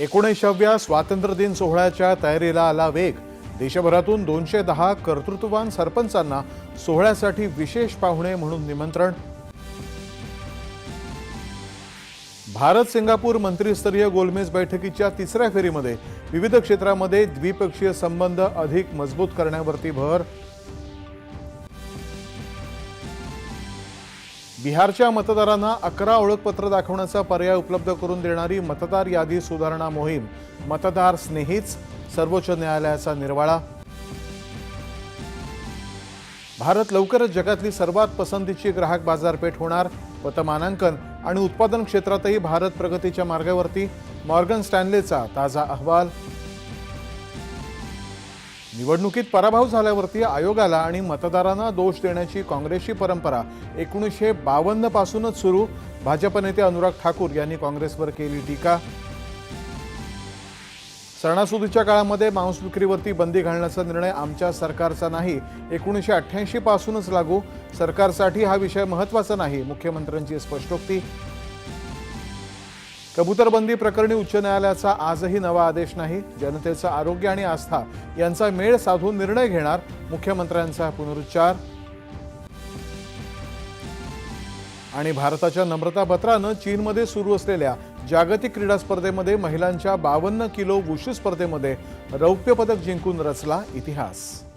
एकोणीसाव्या स्वातंत्र्य दिन सोहळ्याच्या तयारीला आला वेग. देशभरातून दोनशे दहा कर्तृत्ववान सरपंचांना सोहळ्यासाठी विशेष पाहुणे म्हणून निमंत्रण. भारत सिंगापूर मंत्रीस्तरीय गोलमेज बैठकीच्या तिसऱ्या फेरीमध्ये विविध क्षेत्रामध्ये द्विपक्षीय संबंध अधिक मजबूत करण्यावरती भर. बिहारच्या मतदारांना अकरा ओळखपत्र दाखवण्याचा पर्याय उपलब्ध करून देणारी मतदार यादी सुधारणा मोहीम मतदार स्नेहीच सर्वोच्च न्यायालयाचा निर्वाळा. भारत लवकरच जगातली सर्वात पसंतीची ग्राहक बाजारपेठ होणार. पतमानांकन आणि उत्पादन क्षेत्रातही भारत प्रगतीच्या मार्गावरती. मॉर्गन स्टॅनलेचा ताजा अहवाल. निवडणुकीत पराभव झाल्यावरती आयोगाला आणि मतदारांना दोष देण्याची काँग्रेसची परंपरा एकोणीसशे बावन्न पासूनच सुरू. भाजप नेते अनुराग ठाकूर यांनी काँग्रेसवर केली टीका. सणासुदीच्या काळामध्ये मांस विक्रीवरती बंदी घालण्याचा निर्णय आमच्या सरकारचा नाही. एकोणीसशे अठ्ठ्याऐंशी पासूनच लागू. सरकारसाठी हा विषय महत्त्वाचा नाही मुख्यमंत्र्यांची स्पष्टोक्ती. कबुतरबंदी प्रकरणी उच्च न्यायालयाचा आजही नवा आदेश नाही. जनतेचं आरोग्य आणि आस्था यांचा मेळ साधून निर्णय घेणार मुख्यमंत्र्यांचा पुनरुच्चार. आणि भारताच्या नम्रता बत्रानं चीनमध्ये सुरू असलेल्या जागतिक क्रीडा स्पर्धेमध्ये महिलांच्या बावन्न किलो वुशू स्पर्धेमध्ये रौप्य पदक जिंकून रचला इतिहास.